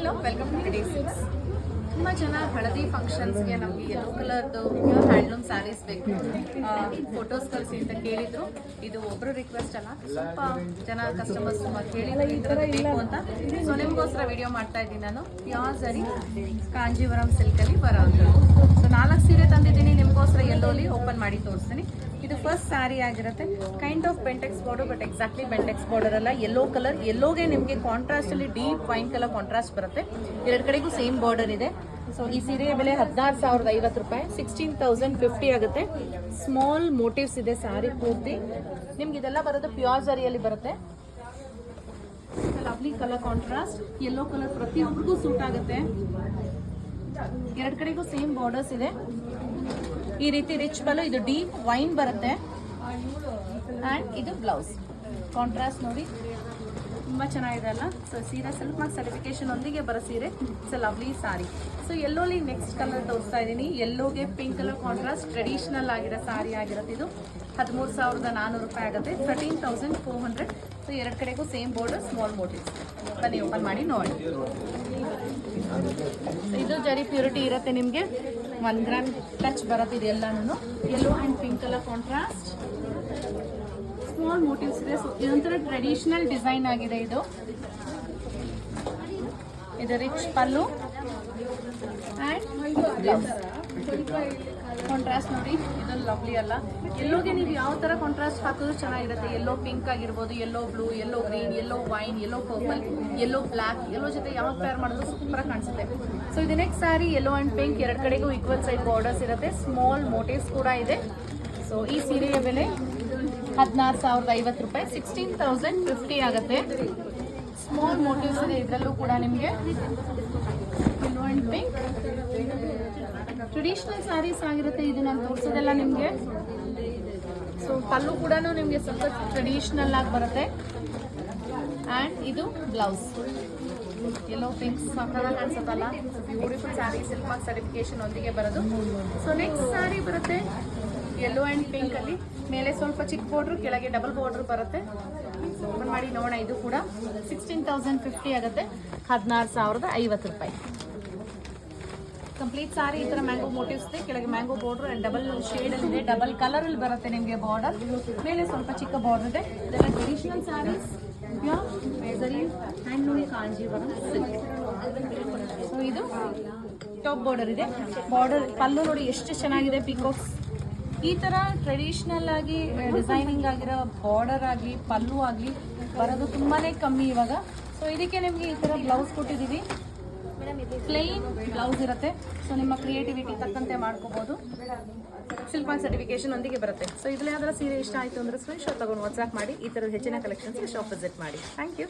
Hello welcome to ಕಿಡಿ six ತುಂಬ ಜನ ಹಳದಿ ಫಂಕ್ಷನ್ಸ್ಗೆ ನಮಗೆ ಯೆಲ್ಲೋ ಕಲರ್ದು ಹ್ಯಾಂಡ್ಲೂಮ್ ಸ್ಯಾರೀಸ್ ಬೇಕು. ಫೋಟೋಸ್ ಕಳಿಸಿ ಅಂತ ಕೇಳಿದ್ರು. ಇದು ಒಬ್ರು ರಿಕ್ವೆಸ್ಟ್ ಅಲ್ಲ, ಸ್ವಲ್ಪ ಜನ ಕಸ್ಟಮರ್ಸ್ ಕೇಳಿದ್ರು, ಈ ಥರದ್ದು ಬೇಕು ಅಂತ. ಸೊ ನಿಮಗೋಸ್ಕರ ವಿಡಿಯೋ ಮಾಡ್ತಾ ಇದ್ದೀನಿ ನಾನು. ಪ್ಯೂರ್ ಸರಿ ಕಾಂಜೀವರಂ ಸಿಲ್ಕಲ್ಲಿ ಬರೋದು. ಸೊ ನಾಲ್ಕು ಸೀರೆ ತಂದಿದ್ದೀನಿ, ನಿಮಗೋಸ್ಕರ ಎಲ್ಲೋಲಿ ಓಪನ್ ಮಾಡಿ ತೋರಿಸ್ತೀನಿ. ಇದು ಫಸ್ಟ್ ಸ್ಯಾರಿ ಆಗಿರುತ್ತೆ. Kind of Bentex border but exactly Bentex border ಅಲ್ಲ. ಯೆಲ್ಲೋ ಕಲರ್ ಯೆಲ್ಲೋಗೆ ನಿಮಗೆ ಕಾಂಟ್ರಾಸ್ಟ್ ಅಲ್ಲಿ ಡೀಪ್ ವೈನ್ ಕಲರ್ ಕಾಂಟ್ರಾಸ್ಟ್ ಬರುತ್ತೆ. ಎರಡು ಕಡೆಗೂ ಸೇಮ್ ಬಾರ್ಡರ್ ಇದೆ. ಸೊ ಈ ಸೀರೆ ಬೆಲೆ ಹದಿನಾರು ಸಾವಿರದ ಐವತ್ತು ರೂಪಾಯಿ. ಸಿಕ್ಸ್ಟೀನ್ ತೌಸಂಡ್ ಫಿಫ್ಟಿ ಆಗುತ್ತೆ. ಸ್ಮಾಲ್ ಮೋಟಿವ್ಸ್ ಇದೆ ಸ್ಯಾರಿ ಪೂರ್ತಿ. ನಿಮ್ಗೆ ಇದೆಲ್ಲ ಬರೋದು ಪ್ಯೂರ್ ಜರಿಯಲ್ಲಿ ಬರುತ್ತೆ. Lovely colour contrast yellow colour ಪ್ರತಿಯೊಬ್ಬರಿಗೂ ಸೂಟ್ ಆಗುತ್ತೆ. ಎರಡು ಕಡೆಗೂ ಸೇಮ್ ಬಾರ್ಡರ್ಸ್ ಇದೆ. ಈ ರೀತಿ ರಿಚ್ ಬಲು ಇದು ಡೀಪ್ ವೈನ್ ಬರುತ್ತೆ. ಆ್ಯಂಡ್ ಇದು ಬ್ಲೌಸ್ ಕಾಂಟ್ರಾಸ್ಟ್ ನೋಡಿ. ತುಂಬ ಚೆನ್ನಾಗಿದೆ ಅಲ್ಲ? ಸೊ ಸೀರೆ ಸ್ವಲ್ಪ ಮಾರ್ಕ್ ಸರ್ಟಿಫಿಕೇಶನ್ ಒಂದಿಗೆ ಬರೋ ಸೀರೆ. ಇಟ್ಸ್ ಲವ್ಲಿ ಸಾರಿ ಸೊ ಎಲ್ಲೋಲಿ ನೆಕ್ಸ್ಟ್ ಕಲರ್ ತೋರಿಸ್ತಾ ಇದ್ದೀನಿ. ಎಲ್ಲೋಗೆ ಪಿಂಕ್ ಕಲರ್ ಕಾಂಟ್ರಾಸ್ಟ್ ಟ್ರೆಡಿಷನಲ್ ಆಗಿರೋ ಸಾರಿ ಆಗಿರುತ್ತೆ ಇದು. ಹದಿಮೂರು ಸಾವಿರದ ನಾನ್ನೂರು ರೂಪಾಯಿ ಆಗುತ್ತೆ. Thirteen thousand four hundred so ಎರಡು ಕಡೆಗೂ ಸೇಮ್ ಬೋರ್ಡ್ ಸ್ಮಾಲ್ ಮೋಟಿವ್ಸ್ ಬನ್ನಿ ಓಪನ್ ಮಾಡಿ ನೋಡಿ. ಇದು ಜರಿ ಪ್ಯೂರಿಟಿ ಇರುತ್ತೆ ನಿಮಗೆ. ಒನ್ ಗ್ರಾಮ್ ಟಚ್ ಬರುತ್ತೆ ಇದೆಲ್ಲನೂ yellow and pink colour contrast small motifs ಇದೆ. ಸೊ ಇದೊಂಥರ ಟ್ರೆಡಿಷನಲ್ ಡಿಸೈನ್ ಆಗಿದೆ ಇದು. ಇದು ರಿಚ್ ಪಲ್ಲು. ಆ್ಯಂಡ್ ಕಾಂಟ್ರಾಸ್ಟ್ ನೋಡಿ, ಇದೊಂದು ಲವ್ಲಿ ಅಲ್ಲ. ಎಲ್ಲೋಗೆ ನೀವು ಯಾವ ತರ ಕಾಂಟ್ರಾಸ್ಟ್ ಹಾಕಿದ್ರು ಚೆನ್ನಾಗಿರುತ್ತೆ. ಎಲ್ಲೋ ಪಿಂಕ್ ಆಗಿರ್ಬೋದು yellow blue yellow green yellow wine yellow purple yellow black yellow ಜೊತೆ ಯಾವ ಪೇರ್ ಮಾಡಿದ್ರು ಸೂಪರ್ ಕಾಣಿಸುತ್ತೆ. ಸೊ ಇದು next sari yellow and pink ಎರಡು ಕಡೆಗೂ ಈಕ್ವಲ್ ಸೈಡ್ ಬಾರ್ಡರ್ಸ್ ಇರುತ್ತೆ. ಸ್ಮಾಲ್ ಮೋಟಿವ್ಸ್ ಕೂಡ ಇದೆ. ಸೊ ಈ ಸೀರೆಯ ಬೆಲೆ ಹದಿನಾರು ಸಾವಿರದ ಐವತ್ತು ರೂಪಾಯಿ ಸಿಕ್ಸ್ಟೀನ್ ತೌಸಂಡ್ ಫಿಫ್ಟಿ ಆಗುತ್ತೆ. ಸ್ಮಾಲ್ ಮೋಟಿವ್ಸ್ ಇದೆ, ಇದರಲ್ಲೂ ಕೂಡ ನಿಮಗೆ ಆ್ಯಂಡ್ ಪಿಂಕ್ ಟ್ರೆಡಿಷ್ನಲ್ ಸ್ಯಾರೀಸ್ ಆಗಿರುತ್ತೆ, ಇದು ನಾನು ತೋರಿಸೋದೆಲ್ಲ ನಿಮಗೆ. ಸೊ ಪಲ್ಲು ಕೂಡ ನಿಮಗೆ ಸ್ವಲ್ಪ ಟ್ರೆಡಿಷನಲ್ ಆಗಿ ಬರುತ್ತೆ. ಆ್ಯಂಡ್ ಇದು ಬ್ಲೌಸ್ ಎಲ್ಲೋ ಪಿಂಕ್ ಸಕ್ಕದಾಗ ಕಾಣಿಸುತ್ತಲ್ಲ? ಬ್ಯೂಟಿಫುಲ್ ಸ್ಯಾರಿ ಸಿಲ್ಕ್ ಸರ್ಟಿಫಿಕೇಶನ್ ಒಂದಿಗೆ ಬರೋದು. ಸೊ ನೆಕ್ಸ್ಟ್ ಸ್ಯಾರಿ ಬರುತ್ತೆ ಯೆಲ್ಲೋ ಆ್ಯಂಡ್ ಪಿಂಕಲ್ಲಿ ಮೇಲೆ ಸ್ವಲ್ಪ ಚಿಕ್ಕ ಬಾರ್ಡ್ರು ಕೆಳಗೆ ಡಬಲ್ ಬಾರ್ಡ್ರು ಬರುತ್ತೆ. ಓಪನ್ ಮಾಡಿ ನೋಡೋಣ, ಇದು ಕೂಡ. ಸಿಕ್ಸ್ಟೀನ್ ತೌಸಂಡ್ ಫಿಫ್ಟಿ ಆಗುತ್ತೆ. ಹದಿನಾರು ಸಾವಿರದ ಐವತ್ತು ರೂಪಾಯಿ. ಕಂಪ್ಲೀಟ್ ಸಾರಿ ಈ ಥರ ಮ್ಯಾಂಗೋ ಮೋಟಿವ್ಸ್ ಇದೆ. ಕೆಳಗೆ mango border and double shade ಇದೆ. ಡಬಲ್ ಕಲರಲ್ಲಿ ಬರುತ್ತೆ ನಿಮಗೆ ಬಾರ್ಡರ್ ಮೇಲೆ ಸ್ವಲ್ಪ ಚಿಕ್ಕ ಬಾರ್ಡರ್ ಇದೆ. ಇದೆಲ್ಲ traditional sarees handloom Kanjeevaram so ಇದು ಟಾಪ್ ಬಾರ್ಡರ್ ಇದೆ. ಬಾರ್ಡರ್ ಪಲ್ಲು ನೋಡಿ ಎಷ್ಟು ಚೆನ್ನಾಗಿದೆ ಪಿಕೋಕ್ಸ್ ಈ ಥರ ಟ್ರೆಡಿಷ್ನಲ್ ಆಗಿ ಡಿಸೈನಿಂಗ್ ಆಗಿರೋ ಬಾರ್ಡರ್ ಆಗಲಿ ಪಲ್ಲು ಆಗಲಿ ಬರೋದು ತುಂಬಾ ಕಮ್ಮಿ ಇವಾಗ. ಸೊ ಇದಕ್ಕೆ ನಿಮಗೆ ಈ ಥರ ಬ್ಲೌಸ್ ಕೊಟ್ಟಿದ್ದೀವಿ ಪ್ಲೇನ್ ಬ್ಲೌಸ್ ಇರುತ್ತೆ. ಸೊ ನಿಮ್ಮ ಕ್ರಿಯೇಟಿವಿಟಿ ತಕ್ಕಂತೆ ಮಾಡ್ಕೋಬಹುದು ಶಿಲ್ಪ ಸರ್ಟಿಫಿಕೇಶನ್ ಒಂದಿಗೆ ಬರುತ್ತೆ. ಸೊ ಇದರಲ್ಲಿ ಯಾವ್ದಾರ ಸೀರೆ ಇಷ್ಟ ಆಯಿತು ಅಂದ್ರೆ ಸ್ಕ್ರೀನ್ ಶಾಟ್ ತಗೊಂಡು ವಾಟ್ಸ್ಆಪ್ ಮಾಡಿ, ಈ ಥರದ ಹೆಚ್ಚಿನ ಕಲೆಕ್ಷನ್ಸ್ಗೆ ಶಾಪ್ ವಿಸಿಟ್ ಮಾಡಿ. Thank you